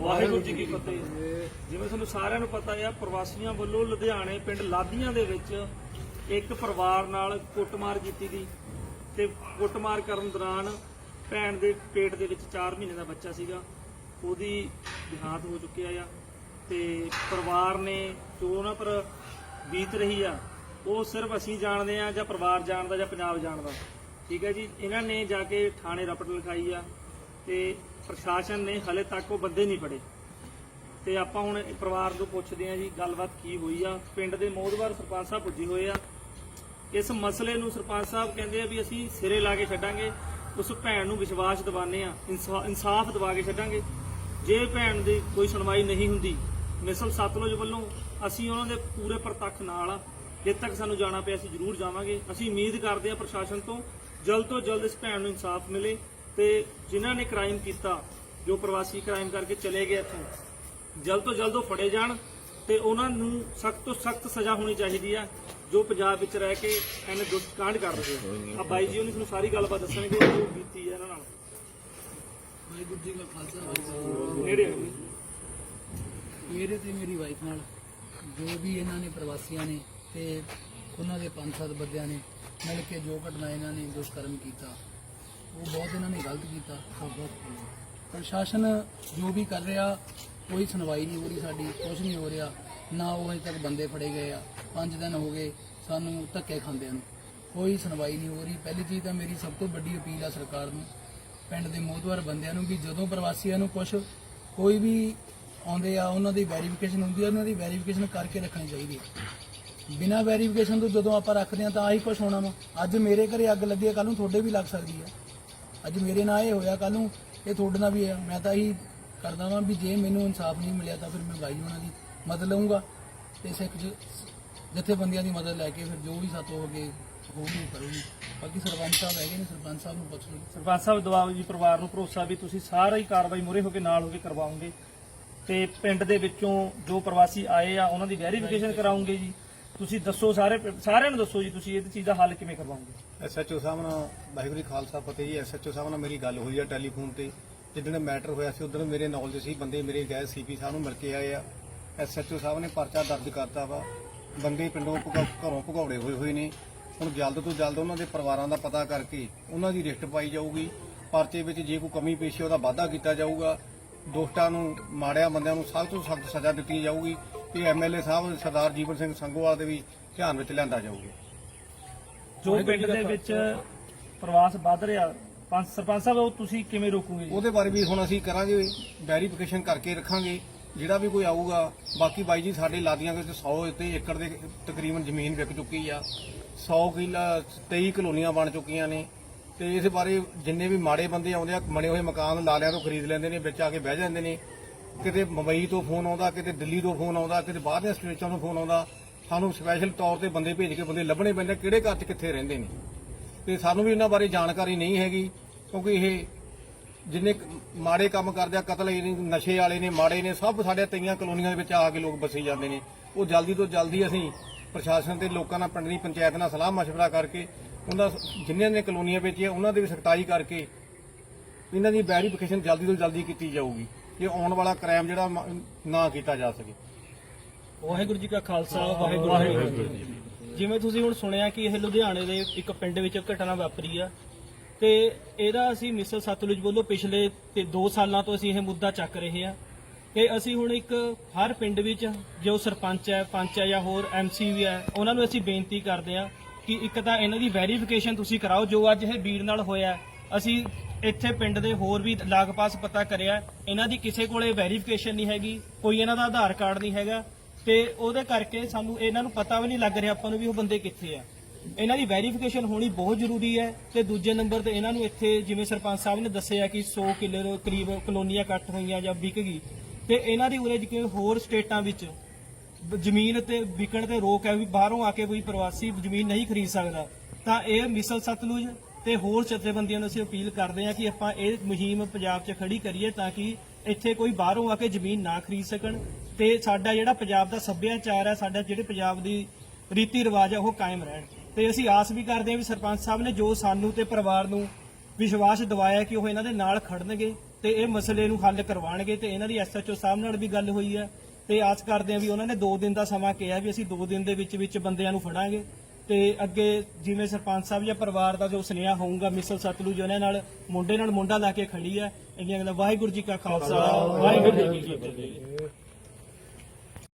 ਵਾਹਿਗੁਰੂ ਜੀ ਕੀ ਫਤਿਹ। ਜਿਵੇਂ ਤੁਹਾਨੂੰ ਸਾਰਿਆਂ ਨੂੰ ਪਤਾ ਹੈ ਪ੍ਰਵਾਸੀਆਂ ਵੱਲੋਂ ਲੁਧਿਆਣੇ ਪਿੰਡ ਲਾਦੀਆਂ ਦੇ ਵਿੱਚ ਇੱਕ ਪਰਿਵਾਰ ਨਾਲ ਕੁੱਟਮਾਰ ਕੀਤੀ ਗਈ ਤੇ ਕੁੱਟਮਾਰ ਕਰਨ ਦੌਰਾਨ ਭੈਣ ਦੇ ਪੇਟ ਦੇ ਵਿੱਚ 4 ਮਹੀਨੇ ਦਾ ਬੱਚਾ ਸੀਗਾ। ਉਹਦੀ ਦੇਹਾਂਤ ਹੋ ਚੁੱਕਿਆ ਆ ਤੇ ਪਰਿਵਾਰ ਨੇ ਜੋ ਉਹਨਾਂ ਪਰ ਬੀਤ ਰਹੀ ਆ, ਉਹ ਸਿਰਫ ਅਸੀਂ ਜਾਣਦੇ ਆ ਜਾਂ ਪਰਿਵਾਰ ਜਾਣਦਾ ਜਾਂ ਪੰਜਾਬ ਜਾਣਦਾ। ਠੀਕ ਹੈ ਜੀ, ਇਹਨਾਂ ਨੇ ਜਾ ਕੇ ਥਾਣੇ ਰਪਟ ਲਿਖਾਈ ਆ। ਤੇ ਪ੍ਰਸ਼ਾਸਨ ਨੇ ਹਲੇ ਤੱਕ ਉਹ ਬੰਦੇ ਨਹੀਂ ਫੜੇ। ਤੇ ਆਪਾਂ ਹੁਣ ਇਹ ਪਰਿਵਾਰ ਤੋਂ ਪੁੱਛਦੇ ਆ ਜੀ, ਗੱਲਬਾਤ ਕੀ ਹੋਈ ਆ? ਪਿੰਡ ਦੇ ਮੋਦਵਾਰ ਸਰਪੰਚ ਸਾਹਿਬ ਪੁੱਜੇ ਹੋਏ ਆ। ਇਸ ਮਸਲੇ ਨੂੰ ਸਰਪੰਚ ਸਾਹਿਬ ਕਹਿੰਦੇ ਆ ਵੀ ਅਸੀਂ ਸਿਰੇ ਲਾ ਕੇ ਛੱਡਾਂਗੇ, ਉਸ ਭੈਣ ਨੂੰ ਵਿਸ਼ਵਾਸ ਦਿਵਾਨੇ ਆ ਇਨਸਾ- ਇਨਸਾਫ ਦਿਵਾ ਕੇ ਛੱਡਾਂਗੇ। ਜੇ ਭੈਣ ਦੀ ਕੋਈ ਸੁਣਵਾਈ ਨਹੀਂ ਹੁੰਦੀ, ਮਿਸਲ ਸਤਲੁਜ ਵੱਲੋਂ ਅਸੀਂ ਉਹਨਾਂ ਦੇ ਪੂਰੇ ਪ੍ਰਤੱਖ ਨਾਲ ਆ। ਜਿੱਥੇ ਤੱਕ ਸਾਨੂੰ ਜਾਣਾ ਪਿਆ, ਅਸੀਂ ਜ਼ਰੂਰ ਜਾਵਾਂਗੇ। ਅਸੀਂ ਉਮੀਦ ਕਰਦੇ ਆ ਪ੍ਰਸ਼ਾਸਨ ਤੋਂ ਜਲਦ ਤੋਂ ਜਲਦ ਇਸ ਭੈਣ ਨੂੰ ਇਨਸਾਫ ਮਿਲੇ। ਤੇ ਜਿਨ੍ਹਾਂ ਨੇ ਕ੍ਰਾਈਮ ਕੀਤਾ ਜੋ ਪ੍ਰਵਾਸੀ ਕ੍ਰਾਈਮ ਕਰਕੇ ਚਲੇ ਗਏ ਇੱਥੋਂ ਜਲਦ ਤੋਂ ਜਲਦ ਉਹ ਫੜੇ ਜਾਣ ਤੇ ਉਹਨਾਂ ਨੂੰ ਸਖਤ ਤੋਂ ਸਖਤ ਸਜ਼ਾ ਹੋਣੀ ਚਾਹੀਦੀ ਆ ਜੋ ਪੰਜਾਬ ਵਿੱਚ ਰਹਿ ਕੇ ਇਹਨੇ ਦੁਸ਼ਟ ਕਾਂਡ ਕਰ ਰਹੇ ਆ। ਆ ਬਾਈ ਜੀ ਉਹਨੇ ਸਾਰੀ ਗੱਲਬਾਤ ਦੱਸਣਗੇ ਜੋ ਬੀਤੀ ਹੈ ਇਹਨਾਂ ਨਾਲ। ਵਾਹਿਗੁਰੂ ਜੀ ਕਾ ਖਾਲਸਾ ਨੇੜੇ ਜੀ। ਮੇਰੇ ਤੇ ਮੇਰੀ ਵਾਈਫ ਨਾਲ ਜੋ ਵੀ ਇਹਨਾਂ ਨੇ ਪ੍ਰਵਾਸੀਆਂ ਨੇ ਤੇ ਉਹਨਾਂ ਦੇ ਪੰਜ ਸੱਤ ਬੰਦਿਆਂ ਨੇ ਮਿਲ ਕੇ ਜੋ ਘਟਨਾ ਇਹਨਾਂ ਨੇ ਦੁਸ਼ਕਰਮ ਕੀਤਾ ਉਹ ਬਹੁਤ ਇਹਨਾਂ ਨੇ ਗਲਤ ਕੀਤਾ। ਪ੍ਰਸ਼ਾਸਨ ਜੋ ਵੀ ਕਰ ਰਿਹਾ, ਕੋਈ ਸੁਣਵਾਈ ਨਹੀਂ ਹੋ ਰਹੀ ਸਾਡੀ ਕੁਝ ਨਹੀਂ ਹੋ ਰਿਹਾ। ਨਾ ਉਹ ਅਜੇ ਤੱਕ ਬੰਦੇ ਫੜੇ ਗਏ ਆ। ਪੰਜ ਦਿਨ ਹੋ ਗਏ ਸਾਨੂੰ ਧੱਕੇ ਖਾਂਦਿਆਂ ਨੂੰ। ਕੋਈ ਸੁਣਵਾਈ ਨਹੀਂ ਹੋ ਰਹੀ। ਪਹਿਲੀ ਚੀਜ਼ ਤਾਂ ਮੇਰੀ ਸਭ ਤੋਂ ਵੱਡੀ ਅਪੀਲ ਆ ਸਰਕਾਰ ਨੂੰ, ਪਿੰਡ ਦੇ ਮੋਹਤਵਾਰ ਬੰਦਿਆਂ ਨੂੰ ਵੀ ਜਦੋਂ ਪ੍ਰਵਾਸੀਆਂ ਨੂੰ ਕੁਝ ਕੋਈ ਵੀ ਆਉਂਦੇ ਆ, ਉਹਨਾਂ ਦੀ ਵੈਰੀਫਿਕੇਸ਼ਨ ਹੁੰਦੀ ਆ, ਉਹਨਾਂ ਦੀ ਵੈਰੀਫਿਕੇਸ਼ਨ ਕਰਕੇ ਰੱਖਣੀ ਚਾਹੀਦੀ ਹੈ ਬਿਨਾਂ ਵੈਰੀਫਿਕੇਸ਼ਨ ਤੋਂ ਜਦੋਂ ਆਪਾਂ ਰੱਖਦੇ ਆ ਤਾਂ ਆਹੀ ਕੁਝ ਹੋਣਾ ਵਾ। ਅੱਜ ਮੇਰੇ ਘਰੇ ਅੱਗ ਲੱਗੀ ਆ ਕੱਲ ਨੂੰ ਤੁਹਾਡੇ ਵੀ ਲੱਗ ਸਕਦੀ ਹੈ ਅੱਜ ਮੇਰੇ ਨਾਲ ਇਹ ਹੋਇਆ ਕੱਲ ਨੂੰ ਇਹ ਤੁਹਾਡੇ ਨਾਲ ਵੀ ਹੈ ਮੈਂ ਤਾਂ ਇਹੀ ਕਰਦਾ ਵਾਂ ਵੀ ਜੇ ਮੈਨੂੰ ਇਨਸਾਫ ਨਹੀਂ ਮਿਲਿਆ ਤਾਂ ਫਿਰ ਮੈਂ ਬਾਈ ਉਹਨਾਂ ਦੀ ਮਦਦ ਲਵਾਂਗਾ ਤੇ ਸਿੱਖ ਜਥੇਬੰਦੀਆਂ ਦੀ ਮਦਦ ਲੈ ਕੇ ਫਿਰ ਜੋ ਵੀ ਸਾਤੋਂ ਅੱਗੇ ਹੋਊਗੀ ਕਰੂਗੀ। ਬਾਕੀ ਸਰਪੰਚ ਸਾਹਿਬ ਹੈਗੇ ਨੇ ਸਰਪੰਚ ਸਾਹਿਬ ਨੂੰ ਪੁੱਛ ਲਓ ਸਰਪੰਚ ਸਾਹਿਬ ਦਵਾਓ ਜੀ ਪਰਿਵਾਰ ਨੂੰ ਭਰੋਸਾ ਵੀ ਤੁਸੀਂ ਸਾਰੀ ਕਾਰਵਾਈ ਮੂਰੇ ਹੋ ਕੇ ਨਾਲ ਹੋ ਕੇ ਕਰਵਾਓਗੇ ਤੇ ਪਿੰਡ ਦੇ ਵਿੱਚੋਂ ਜੋ ਪ੍ਰਵਾਸੀ ਆਏ ਆ ਉਹਨਾਂ ਦੀ ਵੈਰੀਫਿਕੇਸ਼ਨ ਕਰਾਉਂਗੇ ਜੀ। ਤੁਸੀਂ ਦੱਸੋ ਸਾਰੇ ਸਾਰਿਆਂ ਨੂੰ ਦੱਸੋ ਜੀ, ਤੁਸੀਂ ਇਹ ਚੀਜ਼ ਦਾ ਹੱਲ ਕਿਵੇਂ ਕਰਵਾਓਗੇ? ਐਸਐਚਓ ਸਾਹਿਬ ਨਾਲ, ਵਾਹਿਗੁਰੂ ਜੀ ਖਾਲਸਾ ਫਤਿਹ ਜੀ। ਐਸਐਚਓ ਸਾਹਿਬ ਨਾਲ ਮੇਰੀ ਗੱਲ ਹੋਈ ਆ ਟੈਲੀਫੋਨ ਤੇ। ਜਿੱਦਣ ਮੈਟਰ ਹੋਇਆ ਸੀ, ਉਦੋਂ ਮੇਰੇ ਨੌਲੇਜ ਸੀ ਬੰਦੇ, ਮੇਰੇ ਗਏ ਸੀਪੀ ਸਾਹਿਬ ਨੂੰ ਮਿਲ ਕੇ ਆਏ ਆ। ਐਸਐਚਓ ਸਾਹਿਬ ਨੇ ਪਰਚਾ ਦਰਜ ਕਰਤਾ ਵਾ। ਬੰਦੇ ਪਿੰਡੋਂ ਭਗਾ- ਘਰੋਂ ਭਗੌੜੇ ਹੋਏ ਹੋਏ ਨੇ। ਹੁਣ ਜਲਦ ਤੋਂ ਜਲਦ ਉਹਨਾਂ ਦੇ ਪਰਿਵਾਰਾਂ ਦਾ ਪਤਾ ਕਰਕੇ ਉਹਨਾਂ ਦੀ ਰਿਸ਼ਟ ਪਾਈ ਜਾਊਗੀ। ਪਰਚੇ ਵਿੱਚ ਜੇ ਕੋਈ ਕਮੀ ਪੇਸ਼ੀ ਉਹਦਾ ਵਾਧਾ ਕੀਤਾ ਜਾਊਗਾ। ਦੋਸਤਾਂ ਨੂੰ, ਮਾੜਿਆਂ ਬੰਦਿਆਂ ਨੂੰ ਸਖਤ ਤੋਂ ਸਖਤ ਸਜ਼ਾ ਦਿੱਤੀ ਜਾਊਗੀ। ਇਹ ਐਮਐਲਏ ਸਾਹਿਬ ਸਰਦਾਰ ਜੀਵਨ ਸਿੰਘ ਸੰਗੋਵਾਲ ਦੇ ਵੀ ਧਿਆਨ ਵਿੱਚ ਲਿਆਂਦਾ ਜਾਊਗਾ। ਜੋ ਪਿੰਡ ਦੇ ਵਿੱਚ ਪ੍ਰਵਾਸ ਵੱਧ ਰਿਹਾ ਪੰਜ ਸਰਪੰਚ ਸਾਹਿਬ ਉਹ ਤੁਸੀਂ ਕਿਵੇਂ ਰੋਕੋਗੇ? ਜੀ ਉਹਦੇ ਬਾਰੇ ਵੀ ਹੁਣ ਅਸੀਂ ਕਰਾਂਗੇ ਵੈਰੀਫਿਕੇਸ਼ਨ ਕਰਕੇ ਰੱਖਾਂਗੇ। ਜਿਹੜਾ ਵੀ ਕੋਈ ਆਊਗਾ ਬਾਕੀ ਬਾਈ ਜੀ ਸਾਡੇ ਲਾਦੀਆਂ ਵਿੱਚ 100 ਤੇ ਏਕੜ ਦੇ ਤਕਰੀਬਨ ਜ਼ਮੀਨ ਵਿਕ ਚੁੱਕੀ ਆ। 100 ਕਿੱਲਾ 23 ਕਲੋਨੀਆਂ ਬਣ ਚੁੱਕੀਆਂ ਨੇ। ਤੇ ਇਸ ਬਾਰੇ ਜਿੰਨੇ ਵੀ ਮਾੜੇ ਬੰਦੇ ਆਉਂਦੇ ਆ ਬਣੇ ਹੋਏ ਮਕਾਨ ਲਾਲਿਆਂ ਤੋਂ ਖਰੀਦ ਲੈਂਦੇ ਨੇ ਵਿੱਚ ਆ ਕੇ ਬਹਿ ਜਾਂਦੇ ਨੇ। ਕਿਤੇ ਮੁੰਬਈ ਤੋਂ ਫੋਨ ਆਉਂਦਾ, ਕਿਤੇ ਦਿੱਲੀ ਤੋਂ ਫੋਨ ਆਉਂਦਾ, ਕਿਤੇ ਬਾਹਰ ਦੇ ਸਟੇਟਾਂ ਤੋਂ ਫੋਨ ਆਉਂਦਾ, ਸਾਨੂੰ ਸਪੈਸ਼ਲ ਤੌਰ ਤੇ ਬੰਦੇ ਭੇਜ ਕੇ ਬੰਦੇ ਲੱਭਣੇ ਪੈਂਦੇ ਕਿਹੜੇ ਘਰ 'ਚ ਕਿੱਥੇ ਰਹਿੰਦੇ ਨੇ। ਤੇ ਸਾਨੂੰ ਵੀ ਇਹਨਾਂ ਬਾਰੇ ਜਾਣਕਾਰੀ ਨਹੀਂ ਹੈਗੀ, ਕਿਉਂਕਿ ਇਹ ਜਿੰਨੇ ਮਾੜੇ ਕੰਮ ਕਰਦੇ ਆ, ਕਤਲ ਇਹ ਨਸ਼ੇ ਵਾਲੇ ਨੇ, ਮਾੜੇ ਨੇ, ਸਭ ਸਾਡੇ ਤਈਆਂ ਕਲੋਨੀਆਂ ਦੇ ਵਿੱਚ ਆ ਕੇ ਲੋਕ ਬਸੇ ਜਾਂਦੇ ਨੇ। ਉਹ ਜਲਦੀ ਤੋਂ ਜਲਦੀ ਅਸੀਂ ਪ੍ਰਸ਼ਾਸਨ ਤੇ ਲੋਕਾਂ ਨਾਲ, ਪਿੰਡ ਦੀ ਪੰਚਾਇਤ ਨਾਲ ਸਲਾਹ ਮਸ਼ਵਰਾ ਕਰਕੇ, ਉਹਨਾਂ ਜਿੰਨਿਆਂ ਨੇ ਕਲੋਨੀਆਂ ਵੇਚੀਆਂ ਉਹਨਾਂ ਦੇ ਵੀ ਸਖਤਾਈ ਕਰਕੇ, ਇਹਨਾਂ ਦੀ ਵੈਰੀਫਿਕੇਸ਼ਨ ਜਲਦੀ ਤੋਂ ਜਲਦੀ ਕੀਤੀ ਜਾਊਗੀ। ਇਹ ਆਉਣ ਵਾਲਾ ਕ੍ਰਾਈਮ ਜਿਹੜਾ ਮ- ਨਾ ਕੀਤਾ ਜਾ ਸਕੇ। ਵਾਹਿਗੁਰੂ ਜੀ ਕਾ ਖਾਲਸਾ ਵਾਹਿਗੁਰੂ ਜੀ ਕੀ ਫਤਿਹ। ਜਿਵੇਂ ਤੁਸੀਂ ਹੁਣ ਸੁਣਿਆ ਕਿ ਇਹ ਲੁਧਿਆਣੇ ਦੇ ਇੱਕ ਪਿੰਡ ਵਿੱਚ ਘਟਨਾ ਵਾਪਰੀ ਆ ਤੇ ਇਹਦਾ ਅਸੀਂ ਮਿਸਲ ਸਤਲੁਜ ਵੱਲੋਂ ਪਿਛਲੇ ਤੇ 2 ਸਾਲਾਂ ਤੋਂ ਅਸੀਂ ਇਹ ਮੁੱਦਾ ਚੱਕ ਰਹੇ ਆ। ਤੇ ਅਸੀਂ ਹੁਣ ਇੱਕ ਹਰ ਪਿੰਡ ਵਿੱਚ ਜੋ ਸਰਪੰਚ ਹੈ ਪੰਚ ਹੈ ਜਾਂ ਹੋਰ ਐਮਸੀ ਵੀ ਹੈ ਉਹਨਾਂ ਨੂੰ ਅਸੀਂ ਬੇਨਤੀ ਕਰਦੇ ਆ ਕਿ ਇੱਕ ਤਾਂ ਇਹਨਾਂ ਦੀ ਵੈਰੀਫਿਕੇਸ਼ਨ ਤੁਸੀਂ ਕਰਾਓ ਜੋ ਅੱਜ ਇਹ ਵੀਰ ਨਾਲ ਹੋਇਆ ਅਸੀਂ ਇੱਥੇ ਪਿੰਡ ਦੇ ਹੋਰ ਵੀ ਲਾਗਪਾਸ ਪਤਾ ਕਰਿਆ, ਇਹਨਾਂ ਦੀ ਕਿਸੇ ਕੋਲੇ ਵੈਰੀਫਿਕੇਸ਼ਨ ਨਹੀਂ ਹੈਗੀ, ਕੋਈ ਇਹਨਾਂ ਦਾ ਆਧਾਰ ਕਾਰਡ ਨਹੀਂ ਹੈਗਾ, ਤੇ ਉਹਦੇ ਕਰਕੇ ਸਾਨੂੰ ਇਹਨਾਂ ਨੂੰ ਪਤਾ ਵੀ ਨਹੀਂ ਲੱਗ ਰਿਹਾ ਆਪਾਂ ਨੂੰ ਵੀ ਉਹ ਬੰਦੇ ਕਿੱਥੇ ਆ। ਇਹਨਾਂ ਦੀ ਵੈਰੀਫਿਕੇਸ਼ਨ ਹੋਣੀ ਬਹੁਤ ਜ਼ਰੂਰੀ ਹੈ, ਤੇ ਦੂਜੇ ਨੰਬਰ ਤੇ ਇਹਨਾਂ ਨੂੰ ਇੱਥੇ ਜਿਵੇਂ ਸਰਪੰਚ ਸਾਹਿਬ ਨੇ ਦੱਸਿਆ ਕਿ 100 ਕਿੱਲੇ ਦੇ ਕਰੀਬ ਕਲੋਨੀਆਂ ਕੱਟ ਹੋਈਆਂ ਜਾਂ ਵਿਕ ਗਈ, ਤੇ ਇਹਨਾਂ ਦੀ ਉਰੇ ਜਿਵੇਂ ਹੋਰ ਸਟੇਟਾਂ ਵਿੱਚ ਜ਼ਮੀਨ ਤੇ ਵਿਕਣ ਤੇ ਰੋਕ ਹੈ ਵੀ ਬਾਹਰੋਂ ਆ ਕੇ ਕੋਈ ਪ੍ਰਵਾਸੀ ਜ਼ਮੀਨ ਨਹੀਂ ਖਰੀਦ ਸਕਦਾ, ਤਾਂ ਇਹ ਮਿਸਲ ਸਤਲੁਜ ਤੇ ਹੋਰ ਜਥੇਬੰਦੀਆਂ ਨੂੰ ਅਸੀਂ ਅਪੀਲ ਕਰਦੇ ਹਾਂ ਕਿ ਆਪਾਂ ਇਹ ਮੁਹਿੰਮ ਪੰਜਾਬ 'ਚ ਖੜੀ ਕਰੀਏ ਤਾਂ ਕਿ ਇੱਥੇ ਕੋਈ ਬਾਹਰੋਂ ਆ ਕੇ ਜ਼ਮੀਨ ਨਾ ਖਰੀਦ ਸਕਣ ਤੇ ਸਾਡਾ ਜਿਹੜਾ ਪੰਜਾਬ ਦਾ ਸੱਭਿਆਚਾਰ ਹੈ, ਸਾਡਾ ਜਿਹੜੇ ਪੰਜਾਬ ਦੀ ਰੀਤੀ ਰਿਵਾਜ ਹੈ ਉਹ ਕਾਇਮ ਰਹਿਣ। ਤੇ ਅਸੀਂ ਆਸ ਵੀ ਕਰਦੇ ਹਾਂ ਵੀ ਸਰਪੰਚ ਸਾਹਿਬ ਨੇ ਜੋ ਸਾਨੂੰ ਤੇ ਪਰਿਵਾਰ ਨੂੰ ਵਿਸ਼ਵਾਸ ਦਿਵਾਇਆ ਕਿ ਉਹ ਇਹਨਾਂ ਦੇ ਨਾਲ ਖੜਨਗੇ ਤੇ ਇਹ ਮਸਲੇ ਨੂੰ ਹੱਲ ਕਰਵਾਉਣਗੇ ਤੇ ਇਹਨਾਂ ਦੀ ਐਸਐਚਓ ਸਾਹਿਬ ਨਾਲ ਵੀ ਗੱਲ ਹੋਈ ਹੈ। ਤੇ ਆਸ ਕਰਦੇ ਹਾਂ ਵੀ ਉਹਨਾਂ ਨੇ 2 ਦਿਨ ਦਾ ਸਮਾਂ ਕਿਹਾ ਵੀ ਅਸੀਂ 2 ਦਿਨ ਦੇ ਵਿੱਚ ਵਿੱਚ ਬੰਦਿਆਂ ਨੂੰ ਫੜਾਂਗੇ। ਤੇ ਅੱਗੇ ਜਿਵੇਂ ਸਰਪੰਚ ਸਾਹਿਬ ਜਾਂ ਪਰਿਵਾਰ ਦਾ ਜੋ ਸੁਨੇਹਾ ਹੋਊਗਾ ਮਿਸਲ ਸਤਲੁਜ, ਉਹਨਾਂ ਨਾਲ ਮੁੰਡੇ ਨਾਲ ਮੁੰਡਾ ਲਾ ਕੇ ਖੜੀ ਹੈ। ਇੰਨੀਆਂ ਗੱਲਾਂ, ਵਾਹਿਗੁਰੂ ਜੀ ਕਾ ਖਾਲਸਾ, ਵਾਹਿਗੁਰੂ ਜੀ ਕੀ ਫਤਿਹ।